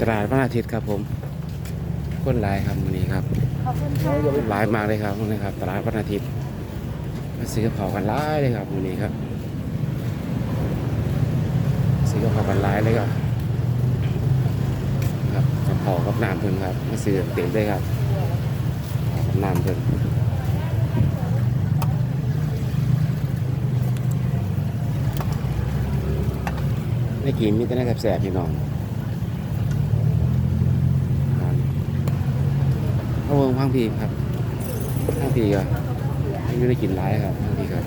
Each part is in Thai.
ตลาดวันอาทิตย์ครับผมคนหลายครับวันนี้ครับขอบคุณค่ะหลายมากเลยครับวันนี้ครับ ตลาดวันอาทิตย์มาซื้อกับเผาวกันหลายเลยครับวันนี้ครับซื้อกับเผาวกันหลายเลยครับครับกับเผาวกับน้ำเพิ่นครับมาซื้อเต็มเลยครับกับน้ำเพิ่นได้กินมีแต่น่าแสบๆพี่น้องครับ พระวงพังพีครับพังพีก็ไม่ได้กินร้ายครับพังพีครับ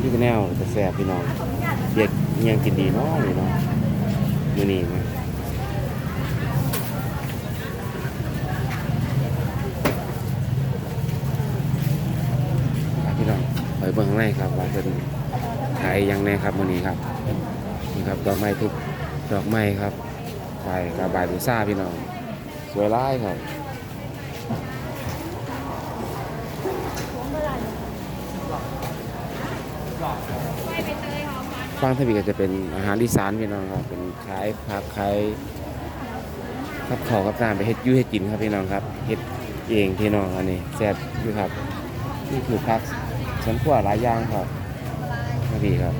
นี่ก็แนวแต่แสบพี่น้องเด็กยังกินดีเนาะนี่เนาะมือนี้นะ ครับพี่น้อง ไปเบื้ครับว่าเป็นขายยังแน่ครับวันนี้ครับนี่ครับดอกไม้ทุกดอกไม้ครับใบกระบายบูซ่าพี่น้องสวยร้ายครับฟังทวีก็จะเป็นอาหารอีสานพี่น้องครับเป็นขายผักขายกับข้าวกับน้ำไปเฮ็ดยูเฮ็ดกินครับพี่น้องครับเฮ็ดเองพี่น้องอันนี้แซ่บอยู่ครับนี่คือพัก สวนครัวหลายอย่างครับไมาดีครับ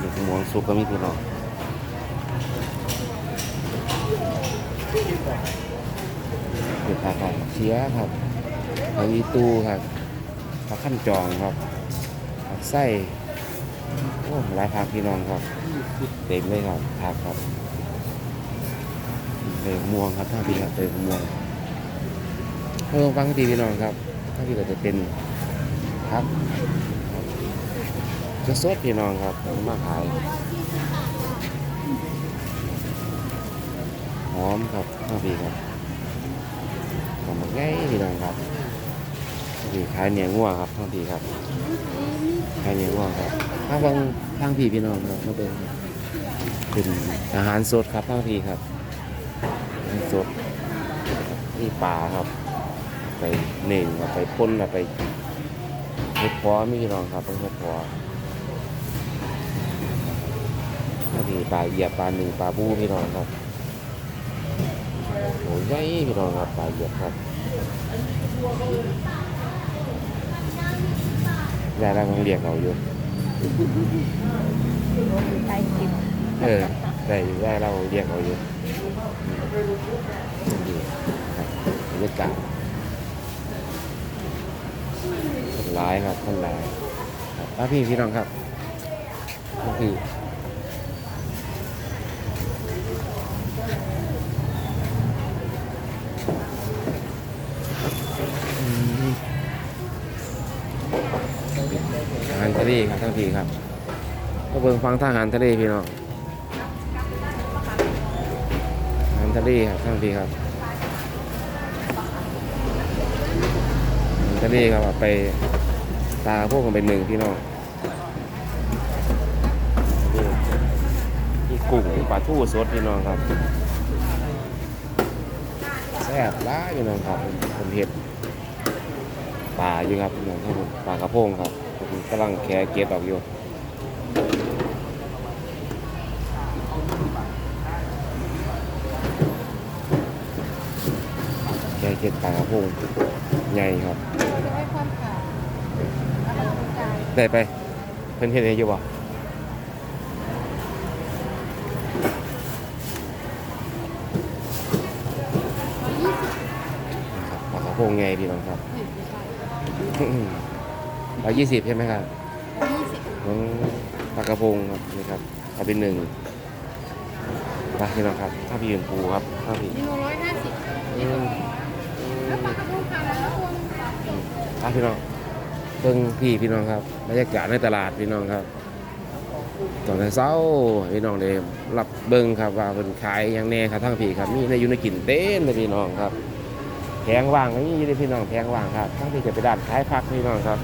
นี่คือหมวงสุกก็มีพี่น้องคือผักครับเชียครับผักอีตูครับผักขั้นจองครับผักไส้โอ้หลายผักพี่น้องครับ เต็มเลยครับผักครับเลยม่วงครับท่าพี่ครับเลยม่วง เพิ่มฟังดีพี่น้องครับถ้าพี่ก็จะเป็นครับจะสดพี่น้องครับมาขายหอมครับข้าวพี่ครับหอมง่ายพี่น้องครับข้าวพี่ขายเนื้องัวครับข้าวพี่ครับขายเนื้องัวครับข้างบางข้างพี่พี่น้องครับมาเป็นเป็นอาหารสดครับข้างพี่ครับอาหารสดนี่ปลาครับ ไปหนึ่งเอาไปพ่นเอาไปเฮ็ดพอมีพี่น้องครับเป็นเฮ็ดพอมีปลาเหยียบปลาหนึ่งปลาบูพี่น้องครับโอ้ยใหญ่พี่น้องครับปลาเหยียบครับยายเราคงเรียกเราอยู่เออได้อยู่ยายเราเรียกเราอยู่ดีครับบรรยากาศ คนร้ายครับคนร้ายครับป้าพี่พี่น้องครับนี่คืออืมอาหารทะเลครับทั้งทีครับก็เบิ่งฟังทางอาหารทะเลพี่น้องอาหารทะเลครับทั้งทีครับอาหารทะเลครับไป ตาพวกกันเป็นหนึ่งพี่น้องนี่กุ้งนี่ปลาทูสดพี่น้องครับแซ่บร้ายพี่น้องครับผมเห็ดปลาอยู่ครับพี่น้องครับผมปลากระพงครับผมกำลังแค่เก็บออกอยู่แกงเห็ดปลากระพงใหญ่ครับ จะให้ความขาวแล้วก็ต้องการ ได้ไปเพิ่นเฮ็ดให้อยู่บ่ครับปลากระพงใหญ่พี่น้องครับร้อยยี่สิบใช่ไหมครับยี่สิบอืมปลากระพงครับนี่ครับเอาเป็นหนึ่งไปพี่น้องครับถ้าพี่ยืนปูครับถ้าพี่กิโลร้อยห้าสิบอืมแล้วปลากระพงขาวแล้วรวมอะพี่น้อง เบิ่งพี่พี่น้องครับบรรยากาศในตลาดพี่น้องครับตอนเช้าพี่น้องได้รับเบิ่งครับว่าเป็นขายอย่างแน่ครับทั้งพี่ครับมีในยู่ในกินเต็มเลยพี่น้องครับแพงว่างก็มีเลยพี่น้องแพงว่างครับทั้งพี่จะไปด้านขายผักพี่น้องครับ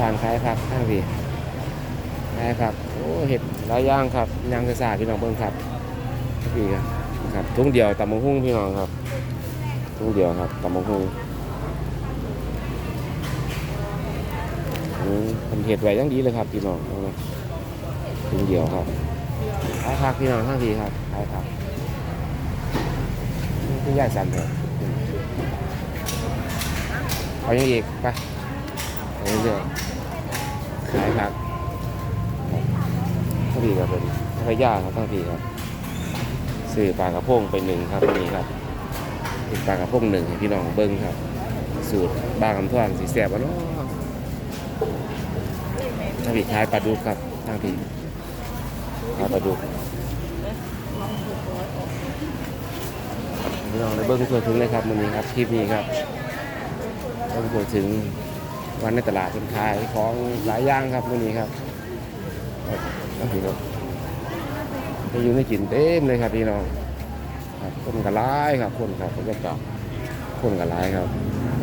ด้านขายผักทั้งพี่ขายผักโอ้เห็ดหลายอย่างครับยางกระสาพี่น้องเบิ่งครับทั้งพี่ครับครับทุ่งเดียวตำมะฮุ่งพี่น้องครับทุ่งเดียวครับตำมะฮุ่งอืม เป็นเห็ดไว้ยังดีเลยครับพี่น้องถึงเดียวครับขายผักพี่น้องทั้งทีครับขายผักนี่คือย่ายสันเลยเอาอย่างอีกไปเรื่อยๆขายผักทั้งทีครับเป็นพย่าครับทั้งทีครับซื้อปลากระพงไปหนึ่งครับนี่ครับปลากระพงหนึ่งพี่น้องเบิ้งครับ สูตรบางคำท่อนสีแสบวะเนาะางผีขายปลาดุกครับทางผีขายปลาดุกพี่น้องได้เบิ้งทั่วถึงเลยครับวันนี้ครับคลิปนี้ครับเบิ้งทั่วถึงวันในตลาดเป็นขายของหลายอย่างครับวันนี้ครับทางผีครับไปอยู่ในกินเต็มเลยครับพี่น้องครับคนกระไรครับคนครับบรรยากาคนกระไรครับ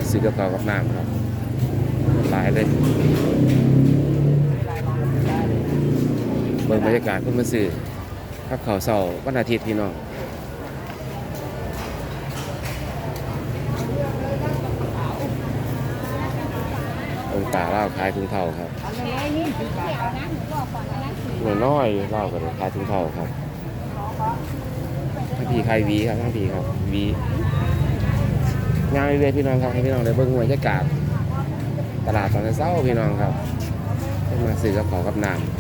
ซื้อกับข้ากับน้ำครับหลายเลย เบิ่งบรรยากาศคนมาซื้อกับข้าวเสาร์วันอาทิตย์พี่น้ององค์ตาเล่าวขายถุงเท่าครับอันนี้สีเขียวนะหนูบอกก่อนนะหน่อยน้อยเล่ากันขายถุงเท่าครับทั้งพี่ขายวีครับทั้งพี่ครับวีงานเรื่อยๆพี่น้องครับให้พี่น้องได้เบิ่งบรรยากาศตลาดตอนเช้าพี่น้องครับมาซื้อกับของกับน้ำ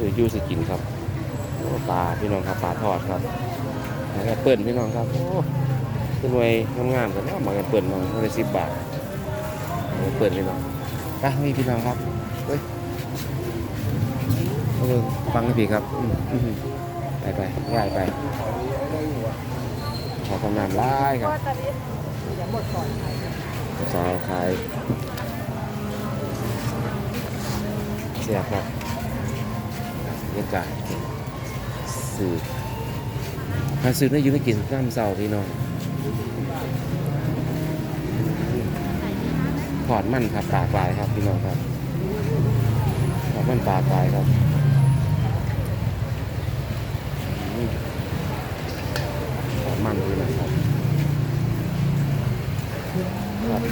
ซื้ออยูซื้อกินครับโอ้ปลาพี่น้องครับปลาทอดครับแล้วก็เปิ่นพี่น้องครับโอ้ขึ้นไว้งามๆกันเนาะมากันเปิ่นมาเท่าไหร่สิบบาทเปเปิ่นพี่น้องไปนี่พี่น้องครับเฮ้ยเออฟังพี่ครับไปไปง่ายไปขอคำนามไล่ครับก็ตอนนี้เดี๋ยวหมดก่อนสาวขายเสียครับากาศสื่อหาซื้อได้อยู่ไม่กินน้ำเสาพี่น้องถอดมั่นครับปลากลายครับพี่น้องครับถอดมั่นปลากลายครับของมันเลยนะครับครับ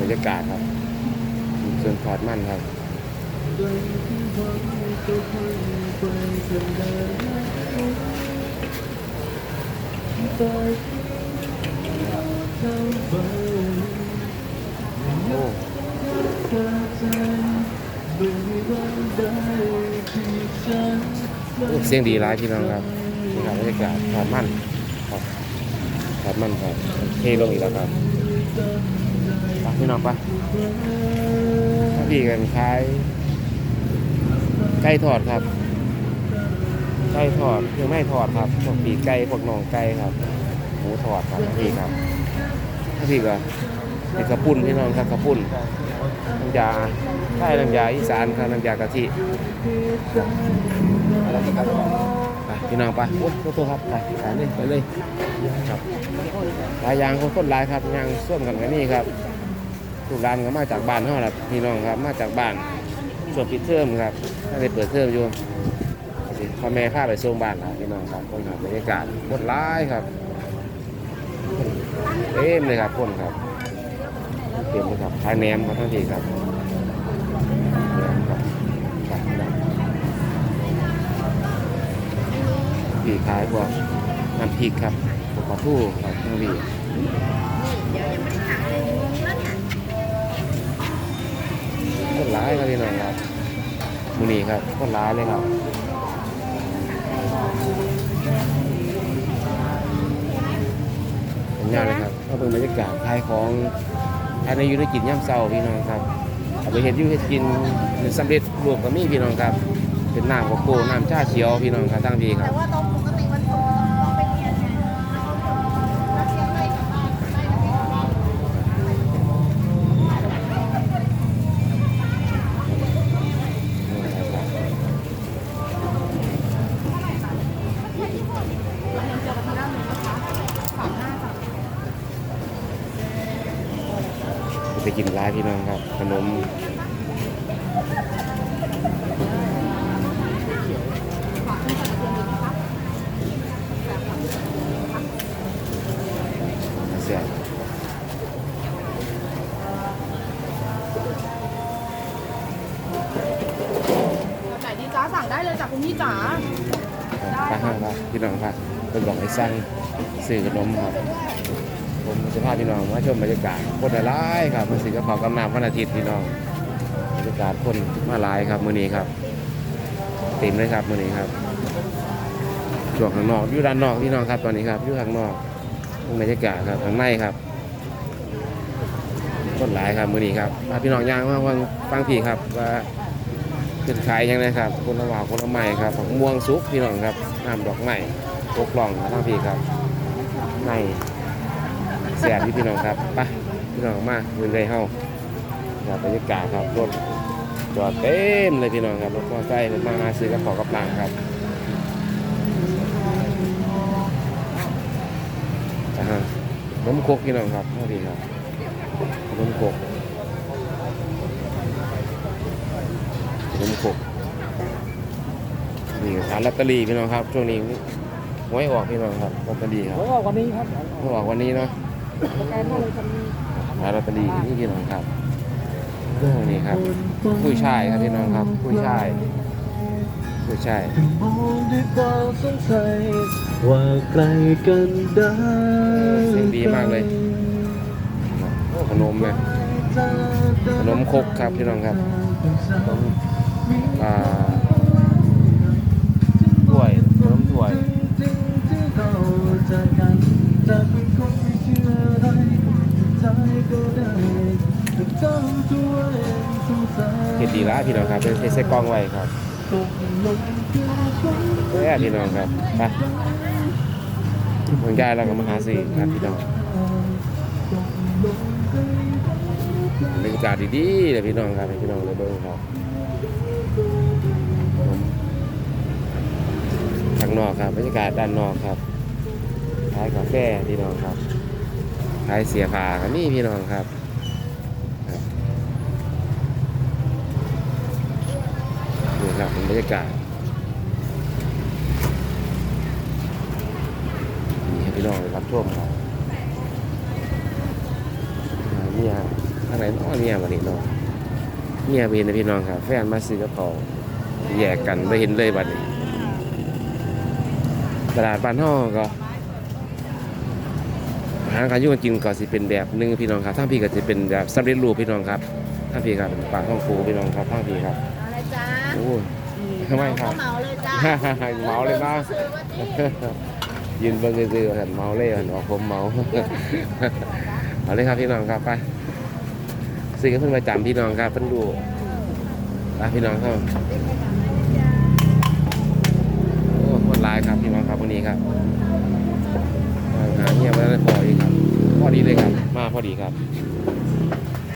บรรยากาศครับส่วนทอดมั่นครับ โอ้โอ้เสียงดีร้ายพี่น้องครับนี่ครับบรรยากาศทอดมั่นครับทอดมั่นครับเทลงอีกแล้วครับไปพี่น้องไปพี่กันขาย ไก่ทอดครับ ไก่ทอดยังไม่ทอดครับพวกปีกไก่พวกหนองไก่ครับ หมูทอดครับพี่ครับพี่ก็เป็นกระปุ่นพี่น้องครับกระปุ่นน้ำยาใช่น้ำยาอีสานครับน้ำยากะทิไปพี่น้องไปโอ้ยโทษครับไปไปเลยไปเลยครับหลายอย่างคนคนหลายครับยังส้วมกันกันนี่ครับทุกร้านก็มาจากบ้านเท่านั้นพี่น้องครับ มาจากบ้าน ส่วนปิดเทอมครับถ้าได้เปิดเทอมอยู่พ่อแม่พาไปส่งบ้านครับพี่น้องครับคนครับบรรยากาศคนหลายครับเต็มเลยครับคนครับเต็มเลยครับขายแหนมครับทั้งทีครับแหนมครับไปพี่น้องพี่ขายพวกน้ำพริกครับพวกปลาทูครับน้องพี่ค นร้ายครับพี่น้องครับมูนี่ครับคนร้ายเลยครับเป็นงานเลยครับก็เป็นบรรยากาศขายของภายในยูได้กินย่ำเศร้าพี่น้องครับเอาไปเห็ดอยูเห็ดกินสำเร็จรวมกับมีพี่น้องครับ เป็นน้ำกโก้น้ำชาเขียวพี่น้องครับตั้งพี่คแต่รับ พี่น้องครับเป็นบอกให้สั่งซื้อขนมครับ ผมจะพาพี่น้องมาชมบรรยากาศคนหลายๆครับมาซื้อกระเป๋ากำนัวันอาทิตย์พี่น้องบรรยากาศคนมาหลายครับมื้อนี้ครับเต็มเลยครับมื้อนี้ครับช่วงข้างนอกอยู่ด้านนอกพี่น้องครับตอนนี้ครับอยู่ข้างนอกบรรยากาศครับข้างในครับคนหลายครับมื้อนี้ครับพาพี่น้องย่างมาฟังฟังพี่ครับว่าเป็นขายยังไงครับคนละหว่าคนละไม้ครับผักม่วงสุกพี่น้องครับ น้ำดอกไม้ตกล่องทางพี่ครับในเสียพี่พี่น้องครับไปพี่น้องมาเดินเลยเฮาครับบรรยากาศครับรถจอดเต็มเลยพี่น้องครับรถมอเตอร์ไซค์มาหาซื้อกระเป๋ากระปังครับอ่าฮะน้ำโคกพี่น้องครับทางพี่ครับขนมกบขนมก นี่ร้านลอตเตอรี่พี่น้องครับ ช่วงนี้หวยออกพี่น้องครับลอตเตอรี่ครับแล้วก็วันนี้ครับหวยออกวันนี้เนาะประกันก็เลยทำร้านลอตเตอรี่นี่พี่น้องครับเรื่องนี้ครับผู้ยชายครับพี่น้องครับผู้ยชายผู้ยชายมองด้วยความสงสัยว่าไกลกันได้เสียงดีมากเลยโอ้ขนมเนี่ยขนมครกครับพี่น้องครับขนมอ่า ละพี่น้องครับเป็นใส่กล้องไว้ครับตกลงคือฉันแย่พี่น้องครับไปทางยายเราก็มาหาสิครับพี่น้องบรรยากาศดีๆเลยพี่น้องครับพี่น้องเลยเบิ่งครับผมข้างนอกครับบรรยากาศด้านนอกครับขายกาแฟพี่น้องครับขายเสียผ้ากันนี่พี่น้องครับนี่ครั บเป็นบรรยากาศนี่ให้พี่น้องได้รับชมครับอ่าเมียอะไรเนาะเมียวันนี้เนาะเมียไปเห็นนะพี่น้องครับ แฟนมาซื้อกระเป๋าแยกกันไปเห็นเลยบัดนี้ตลาดบ้านห้อก็อาหารการอยุ่งกินก็สิเป็นแบบหนึงพี่น้องครับทั้งพี่ก็จะเป็นแบบสำเร็จรูปพี่น้องครับทั้งพี่ครับปลาท่องปูพี่น้องครับทั้งพี่ครับ อะไรจ้าโอ้ยทำ ไมครับเหมาเลยจ้าเมาเลยนะซื้อว่าที่ยืนเบิ่งซื่อๆหันเมาเลยหันออกผมเมาเอาเลยครับพี่น้องครับไปซื้อกันเพิ่นประจำพี่น้องครับเพิ่นดูไปพี่น้องเข้าโอ้คนร้ายครับพี่น้องครับวันนี้ครับมาหาเงียบแล้วพอดีครับ พอดีเลยครับ มาพอดีครับ